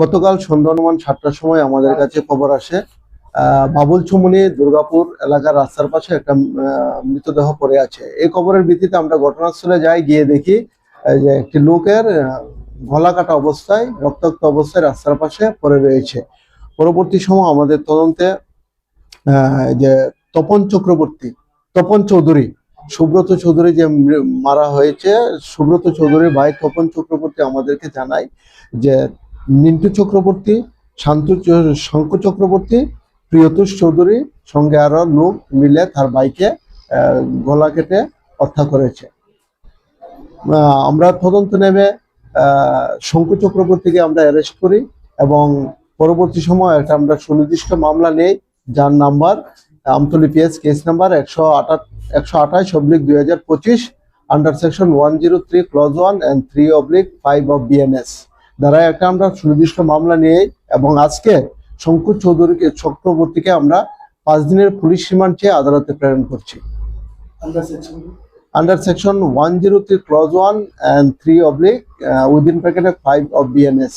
গতকাল সন্ধ্যা অনুমান সাতটার সময় আমাদের কাছে খবর আসে। বাবুল চুমুনি, দুর্গাপুর এলাকার রাস্তার পাশে একটা মৃতদেহ পড়ে আছে। এই খবরের ভিত্তিতে আমরা ঘটনাস্থলে যাই, গিয়ে দেখি যে একটি লোকের গলা কাটা অবস্থায়, রক্তাক্ত অবস্থায় রাস্তার পাশে পড়ে রয়েছে। পরবর্তী সময় আমাদের তদন্তে যে তপন চক্রবর্তী, তপন চৌধুরী সুব্রত চৌধুরী যে মারা হয়েছে সুব্রত চৌধুরীর ভাই তপন চক্রবর্তী আমাদেরকে জানায় যে মিন্টু চক্রবর্তী শান্তু শঙ্কু চক্রবর্তী প্রিয়তোষ চৌধুরী সঙ্গে আরও লোক মিলে তার আহ, গলা কেটে হত্যা করেছে। আমরা তদন্ত নেমে শঙ্কু চক্রবর্তীকে আমরা অ্যারেস্ট করি এবং পরবর্তী সময় একটা আমরা সুনির্দিষ্ট মামলা নেই যার number Amtali PS case number একশো আঠাশ একশো আঠাশ অব্লিক দুই হাজার পঁচিশ under section one zero three clause one and three oblique five of BNS দ্বারা একটা আমরা সুনির্দিষ্ট মামলা নিয়ে এবং আজকে শঙ্কু চৌধুরীকে চক্রবর্তীকে আমরা পাঁচ দিনের পুলিশ রিমান্ড চেয়ে আদালতে প্রেরণ করছি। Under section one zero three clause one and three oblique within প্যাকেটে ফাইভ অফ বিএনএস